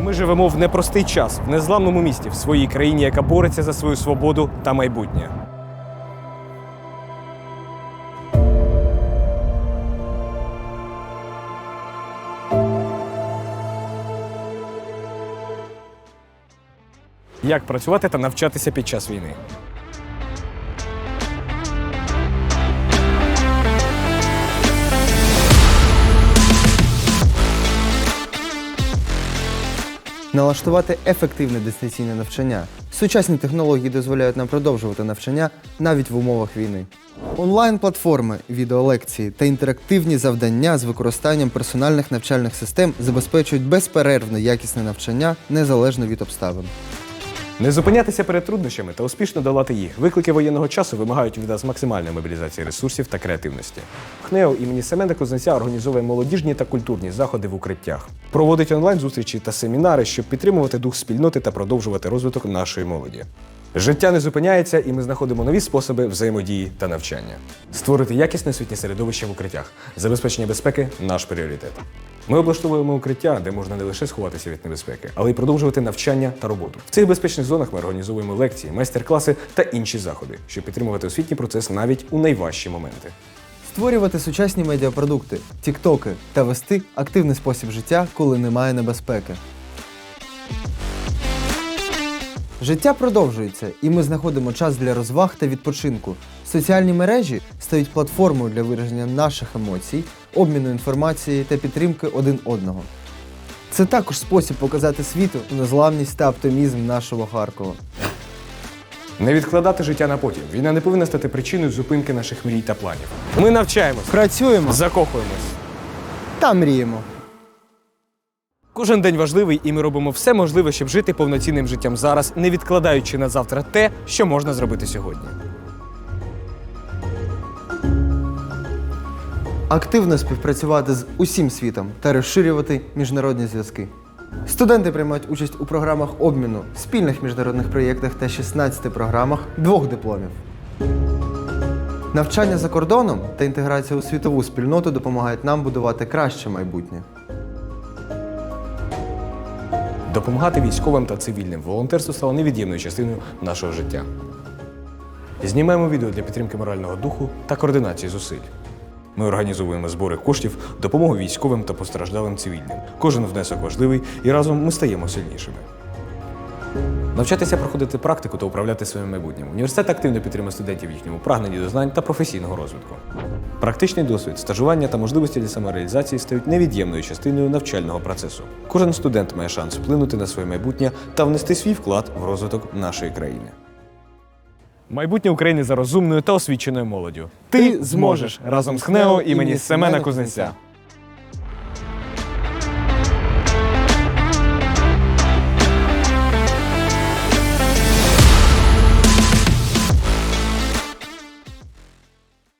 Ми живемо в непростий час, в незламному місті, в своїй країні, яка бореться за свою свободу та майбутнє. Як працювати та навчатися під час війни? Налаштувати ефективне дистанційне навчання. Сучасні технології дозволяють нам продовжувати навчання навіть в умовах війни. Онлайн-платформи, відеолекції та інтерактивні завдання з використанням персональних навчальних систем забезпечують безперервне якісне навчання незалежно від обставин. Не зупинятися перед труднощами та успішно долати їх. Виклики воєнного часу вимагають від нас максимальної мобілізації ресурсів та креативності. ХНЕО імені Семена Кузнеця організовує молодіжні та культурні заходи в укриттях, проводить онлайн-зустрічі та семінари, щоб підтримувати дух спільноти та продовжувати розвиток нашої молоді. Життя не зупиняється, і ми знаходимо нові способи взаємодії та навчання. Створити якісне освітнє середовище в укриттях, забезпечення безпеки наш пріоритет. Ми облаштовуємо укриття, де можна не лише сховатися від небезпеки, але й продовжувати навчання та роботу. В цих безпечних зонах ми організовуємо лекції, майстер-класи та інші заходи, щоб підтримувати освітній процес навіть у найважчі моменти. Створювати сучасні медіапродукти, тіктоки та вести активний спосіб життя, коли немає небезпеки. Життя продовжується, і ми знаходимо час для розваг та відпочинку. Соціальні мережі стають платформою для вираження наших емоцій, обміну інформацією та підтримки один одного. Це також спосіб показати світу незламність та оптимізм нашого Харкова. Не відкладати життя на потім. Війна не повинна стати причиною зупинки наших мрій та планів. Ми навчаємось, Працюємо закохуємось. та мріємо. Кожен день важливий, і ми робимо все можливе, щоб жити повноцінним життям зараз, не відкладаючи на завтра те, що можна зробити сьогодні. активно співпрацювати з усім світом та розширювати міжнародні зв'язки. Студенти приймають участь у програмах обміну, спільних міжнародних проєктах та 16 програмах двох дипломів. Навчання за кордоном та інтеграція у світову спільноту допомагають нам будувати краще майбутнє. Допомагати військовим та цивільним волонтерство стало невід'ємною частиною нашого життя. Знімаємо відео для підтримки морального духу та координації зусиль. Ми організовуємо збори коштів, допомогу військовим та постраждалим цивільним. Кожен внесок важливий, і разом ми стаємо сильнішими. Навчатися проходити практику та управляти своїм майбутнім. Університет активно підтримує студентів в їхньому прагненні до знань та професійного розвитку. Практичний досвід, стажування та можливості для самореалізації стають невід'ємною частиною навчального процесу. Кожен студент має шанс вплинути на своє майбутнє та внести свій вклад в розвиток нашої країни. Майбутнє України за розумною та освіченою молоддю. Ти зможеш разом з ХНЕО імені Семена Кузнеця.